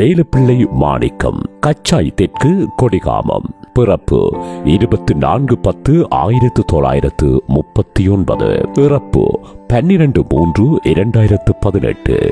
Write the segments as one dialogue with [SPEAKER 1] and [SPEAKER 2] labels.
[SPEAKER 1] வேலுப்பிள்ளை மாணிக்கம் கச்சாய் தெற்கு கொடிகாமம். பிறப்பு இருபத்தி நான்கு பத்து ஆயிரத்து தொள்ளாயிரத்து முப்பத்தி ஒன்பது. இறப்பு பன்னிரண்டு மூன்று இரண்டாயிரத்து பதினெட்டு.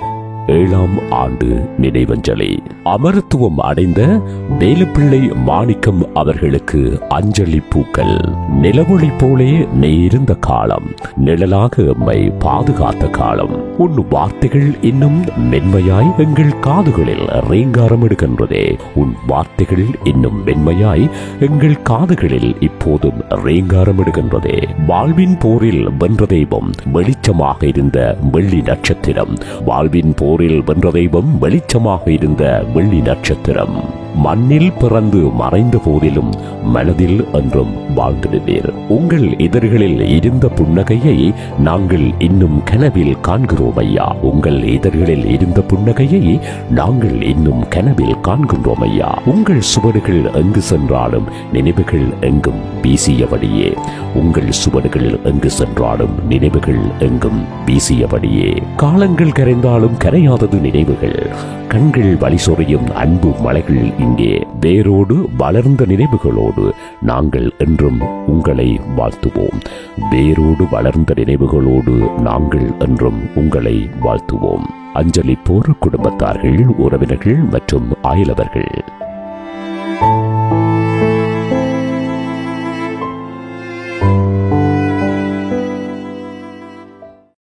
[SPEAKER 1] ஏழாம் ஆண்டு நினைவஞ்சலி. அமரத்துவம் அடைந்த வேலுப்பிள்ளை மாணிக்கம் அவர்களுக்கு அஞ்சலி பூக்கள். நிலவொளி போலே நீ இருந்த காலம். நிழலாக எம்மை பாதுகாத்த காலம். உன் வார்த்தைகள் இன்னும் மென்மையாய் எங்கள் காதுகளில் ரீங்காரம் எடுக்கின்றதே உன் வார்த்தைகள் இன்னும் மென்மையாய் எங்கள் காதுகளில் இப்போதும் ரீங்காரம் எடுக்கின்றதே வாழ்வின் போரில் வென்ற தெய்வம் வெளிச்சமாக இருந்த வெள்ளி நட்சத்திரம். வாழ்வின் போர் போரில் வென்ற தெய்வம் வெளிச்சமாக இருந்த வெள்ளி நட்சத்திரம். மண்ணில் பிறந்து மறைந்த போதிலும் மனதில் என்றும் வாழ்ந்திடுவீர். உங்கள் இதழ்களில் இருந்த புன்னகையை நாங்கள் இன்னும் கனவில் காண்கிறோம் ஐயா. உங்கள் இதழ்களில் இருந்த புன்னகையை நாங்கள் இன்னும் கனவில் காண்கின்றோம் ஐயா உங்கள் சுவடுகள் எங்கு சென்றாலும் நினைவுகள் எங்கும் வீசியபடியே. உங்கள் சுவடுகள் எங்கு சென்றாலும் நினைவுகள் எங்கும் வீசியபடியே. காலங்கள் கரைந்தாலும் கரையாதது நினைவுகள். கண்கள் வழி சொறியும் அன்பு மலைகள் இங்கே. வேரோடு வளர்ந்த நினைவுகளோடு நாங்கள் என்றும் உங்களை வாழ்த்துவோம். வேரோடு வளர்ந்த நினைவுகளோடு நாங்கள் என்றும் உங்களை வாழ்த்துவோம். அஞ்சலி போர் குடும்பத்தார்கள் உறவினர்கள் மற்றும் அயலவர்கள்.